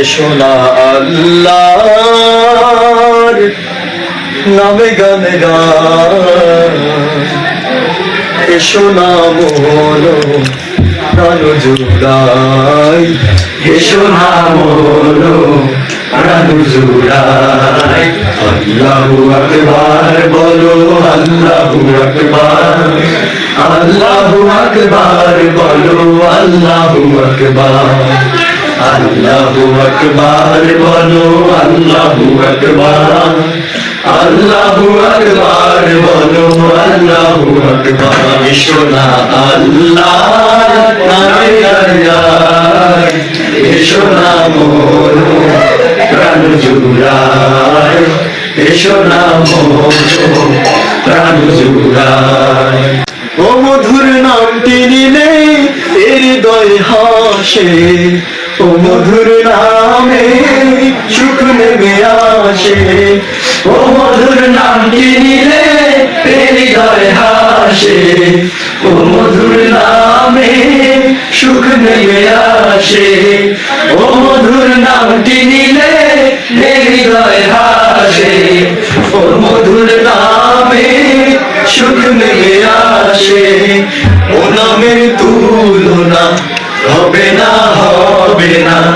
এসো না আল্লাহর নামে গানে গান। এসো না মনো, প্রাণ জুড়াই। এসো না মনো, প্রাণ জুড়াই। আল্লাহু আকবার, বলো আল্লাহু আকবার। আল্লাহু আকবার, বলো আল্লাহু আকবার। আল্লাহু আকবার, বলো আল্লাহু আকবার। আল্লাহু আকবার, বলো আল্লাহু আকবার। শোনা আল্লাহ নামে গায় এসো না মোর প্রাণ জুড়ায়। এসো না মোর প্রাণ জুড়ায়। ও মধুর নামটি নিলে হৃদয় হাসে। ও মধুর নামে সুখ নেমে আসে। ও মধুর নামটি নিলে হৃদয় হাসে। ও মধুর নামে সুখ নেমে আসে। ও মধুর নামটি নিলে হৃদয় হাসে। ও মধুর নামে সুখ নেমে আসে। ও নামের তুলনা হবে না হবে না।